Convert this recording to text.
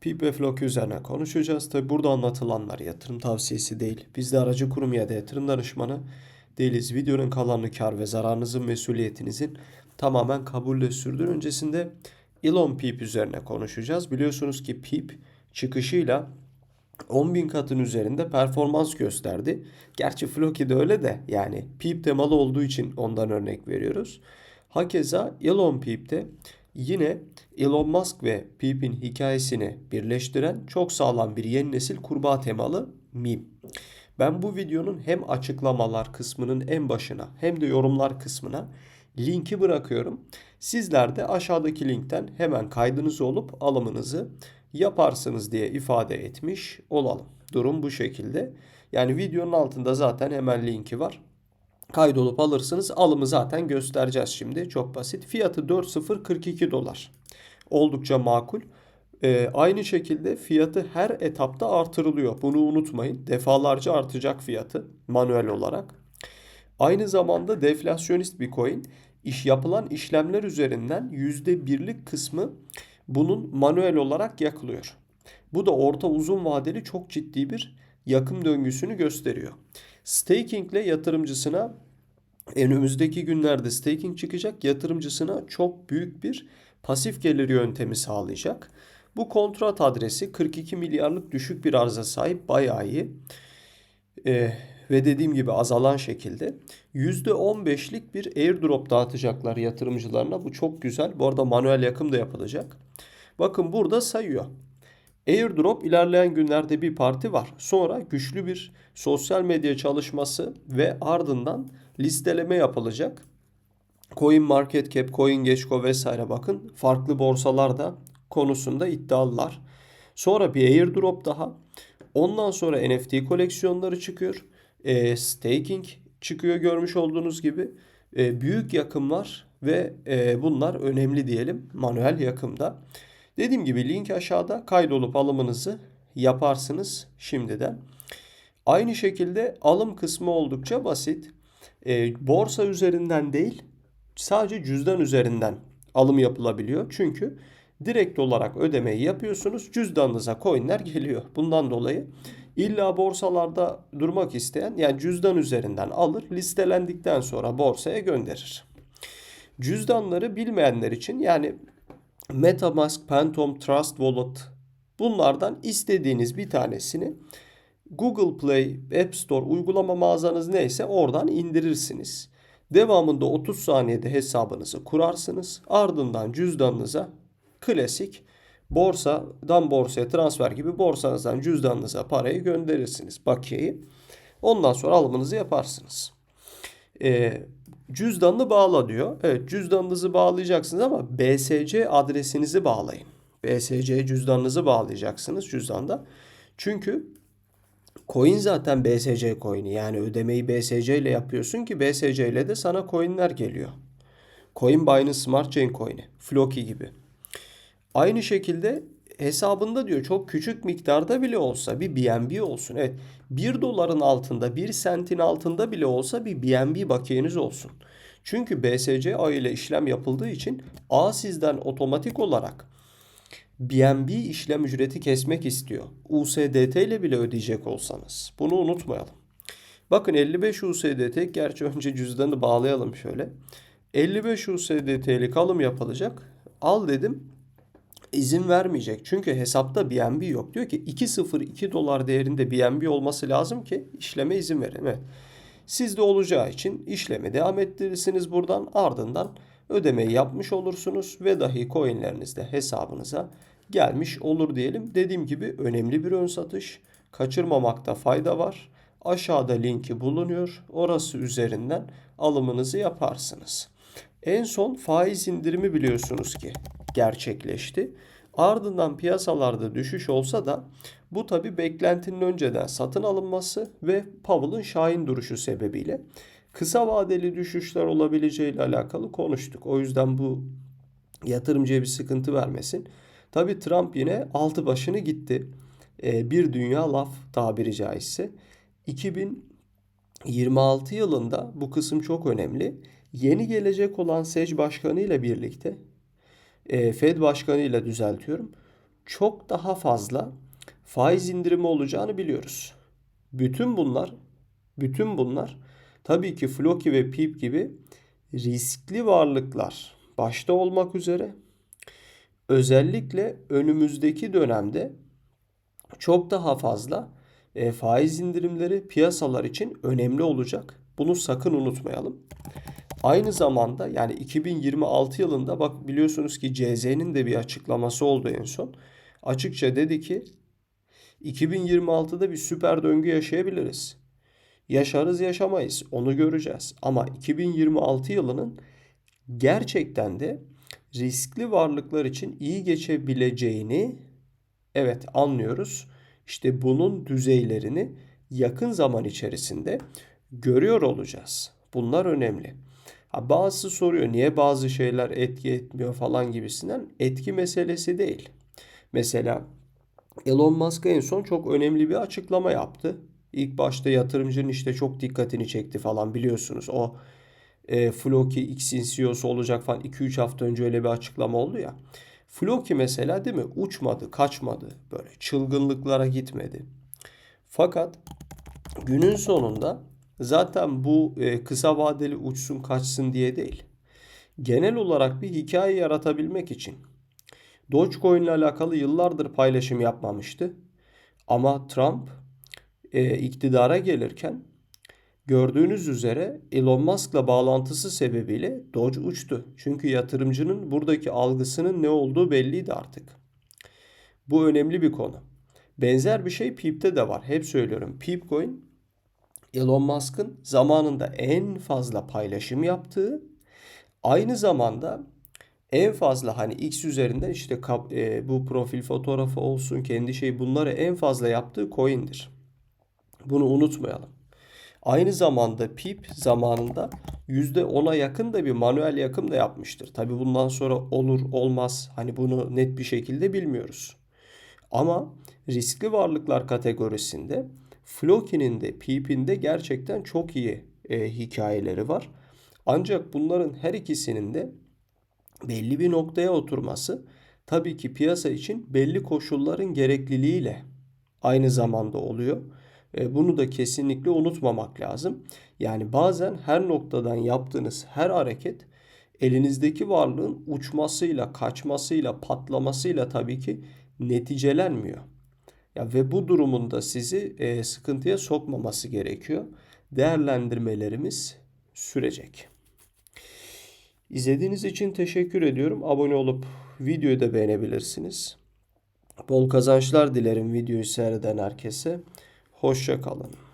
PIP ve FLOK üzerine konuşacağız. Tabi burada anlatılanlar yatırım tavsiyesi değil. Biz de aracı kurum ya da yatırım danışmanı değiliz. Videonun kalanını kar ve zararınızın mesuliyetinizin tamamen kabulle sürdür. Öncesinde Elon PIP üzerine konuşacağız. Biliyorsunuz ki PIP çıkışıyla 10.000 katın üzerinde performans gösterdi. Gerçi Floki de öyle de yani PIP temalı olduğu için ondan örnek veriyoruz. Hakeza Elon PIP de yine Elon Musk ve PIP'in hikayesini birleştiren çok sağlam bir yeni nesil kurbağa temalı meme. Ben bu videonun hem açıklamalar kısmının en başına hem de yorumlar kısmına linki bırakıyorum. Sizler de aşağıdaki linkten hemen kaydınız olup alımınızı yaparsınız diye ifade etmiş olalım. Durum bu şekilde. Yani videonun altında zaten hemen linki var. Kaydolup alırsınız. Alımı zaten göstereceğiz şimdi. Çok basit. Fiyatı 4042 dolar. Oldukça makul. Ee, aynı şekilde fiyatı her etapta artırılıyor. Bunu unutmayın. Defalarca artacak fiyatı manuel olarak. Aynı zamanda deflasyonist bir coin. İş yapılan işlemler üzerinden %1'lik kısmı bunun manuel olarak yakılıyor. Bu da orta uzun vadeli çok ciddi bir yakım döngüsünü gösteriyor. Staking ile yatırımcısına önümüzdeki günlerde staking çıkacak. Yatırımcısına çok büyük bir pasif gelir yöntemi sağlayacak. Bu kontrat adresi 42 milyarlık düşük bir arıza sahip bayağı iyi. Ee, ve dediğim gibi azalan şekilde %15'lik bir airdrop dağıtacaklar yatırımcılarına. Bu çok güzel. Bu arada manuel yakım da yapılacak. Bakın burada sayıyor. Airdrop ilerleyen günlerde bir parti var. Sonra güçlü bir sosyal medya çalışması ve ardından listeleme yapılacak. Coin Market Cap, CoinGecko vesaire bakın farklı borsalarda konusunda iddialılar. Sonra bir airdrop daha. Ondan sonra NFT koleksiyonları çıkıyor. E, staking çıkıyor görmüş olduğunuz gibi. E, büyük yakımlar ve e, bunlar önemli diyelim manuel yakımda. Dediğim gibi link aşağıda kaydolup alımınızı yaparsınız şimdiden. Aynı şekilde alım kısmı oldukça basit. E, borsa üzerinden değil sadece cüzdan üzerinden alım yapılabiliyor. Çünkü direkt olarak ödemeyi yapıyorsunuz. Cüzdanınıza coinler geliyor. Bundan dolayı illa borsalarda durmak isteyen yani cüzdan üzerinden alır listelendikten sonra borsaya gönderir. Cüzdanları bilmeyenler için yani MetaMask, Phantom, Trust Wallet bunlardan istediğiniz bir tanesini Google Play, App Store uygulama mağazanız neyse oradan indirirsiniz. Devamında 30 saniyede hesabınızı kurarsınız. Ardından cüzdanınıza klasik borsadan borsaya transfer gibi borsanızdan cüzdanınıza parayı gönderirsiniz bakiyeyi. Ondan sonra alımınızı yaparsınız. Ee, cüzdanını bağla diyor. Evet cüzdanınızı bağlayacaksınız ama BSC adresinizi bağlayın. BSC cüzdanınızı bağlayacaksınız cüzdanda. Çünkü coin zaten BSC coin'i yani ödemeyi BSC ile yapıyorsun ki BSC ile de sana coin'ler geliyor. Coin Binance Smart Chain coin'i, Floki gibi. Aynı şekilde hesabında diyor çok küçük miktarda bile olsa bir BNB olsun. Evet 1 doların altında 1 sentin altında bile olsa bir BNB bakiyeniz olsun. Çünkü BSC ağ ile işlem yapıldığı için ağ sizden otomatik olarak BNB işlem ücreti kesmek istiyor. USDT ile bile ödeyecek olsanız. Bunu unutmayalım. Bakın 55 USDT gerçi önce cüzdanı bağlayalım şöyle. 55 USDT'lik alım yapılacak. Al dedim izin vermeyecek. Çünkü hesapta BNB yok. Diyor ki 2.02 dolar değerinde BNB olması lazım ki işleme izin verin. Evet. Sizde olacağı için işlemi devam ettirirsiniz buradan. Ardından ödemeyi yapmış olursunuz ve dahi coinleriniz de hesabınıza gelmiş olur diyelim. Dediğim gibi önemli bir ön satış. Kaçırmamakta fayda var. Aşağıda linki bulunuyor. Orası üzerinden alımınızı yaparsınız. En son faiz indirimi biliyorsunuz ki gerçekleşti. Ardından piyasalarda düşüş olsa da bu tabi beklentinin önceden satın alınması ve Powell'ın şahin duruşu sebebiyle kısa vadeli düşüşler olabileceği ile alakalı konuştuk. O yüzden bu yatırımcıya bir sıkıntı vermesin. Tabi Trump yine altı başını gitti. Ee, bir dünya laf tabiri caizse. 2026 yılında bu kısım çok önemli. Yeni gelecek olan SEC başkanı ile birlikte e, Fed başkanı ile düzeltiyorum. çok daha fazla faiz indirimi olacağını biliyoruz. Bütün bunlar bütün bunlar tabii ki Floki ve Pip gibi riskli varlıklar başta olmak üzere özellikle önümüzdeki dönemde çok daha fazla e, faiz indirimleri piyasalar için önemli olacak. Bunu sakın unutmayalım. Aynı zamanda yani 2026 yılında bak biliyorsunuz ki CZ'nin de bir açıklaması oldu en son. Açıkça dedi ki 2026'da bir süper döngü yaşayabiliriz. Yaşarız yaşamayız onu göreceğiz. Ama 2026 yılının gerçekten de riskli varlıklar için iyi geçebileceğini evet anlıyoruz. İşte bunun düzeylerini yakın zaman içerisinde görüyor olacağız. Bunlar önemli. Ha, bazısı soruyor niye bazı şeyler etki etmiyor falan gibisinden. Etki meselesi değil. Mesela Elon Musk en son çok önemli bir açıklama yaptı. İlk başta yatırımcının işte çok dikkatini çekti falan biliyorsunuz. O e, Floki X'in CEO'su olacak falan 2-3 hafta önce öyle bir açıklama oldu ya. Floki mesela değil mi? Uçmadı, kaçmadı. Böyle çılgınlıklara gitmedi. Fakat günün sonunda zaten bu e, kısa vadeli uçsun kaçsın diye değil. Genel olarak bir hikaye yaratabilmek için Dogecoin ile alakalı yıllardır paylaşım yapmamıştı. Ama Trump e, iktidara gelirken gördüğünüz üzere Elon Musk'la bağlantısı sebebiyle Doge uçtu. Çünkü yatırımcının buradaki algısının ne olduğu belliydi artık. Bu önemli bir konu. Benzer bir şey Peep'te de var. Hep söylüyorum. Peepcoin Elon Musk'ın zamanında en fazla paylaşım yaptığı, aynı zamanda en fazla hani X üzerinden işte e, bu profil fotoğrafı olsun kendi şey bunları en fazla yaptığı coin'dir. Bunu unutmayalım. Aynı zamanda PIP zamanında %10'a yakın da bir manuel yakım da yapmıştır. Tabi bundan sonra olur olmaz hani bunu net bir şekilde bilmiyoruz. Ama riskli varlıklar kategorisinde Floki'nin de PIP'in de gerçekten çok iyi e, hikayeleri var. Ancak bunların her ikisinin de belli bir noktaya oturması tabii ki piyasa için belli koşulların gerekliliğiyle aynı zamanda oluyor. E, bunu da kesinlikle unutmamak lazım. Yani bazen her noktadan yaptığınız her hareket elinizdeki varlığın uçmasıyla, kaçmasıyla, patlamasıyla tabii ki neticelenmiyor. Ya ve bu durumunda sizi e, sıkıntıya sokmaması gerekiyor. Değerlendirmelerimiz sürecek. İzlediğiniz için teşekkür ediyorum. Abone olup videoyu da beğenebilirsiniz. Bol kazançlar dilerim videoyu seyreden herkese. Hoşça kalın.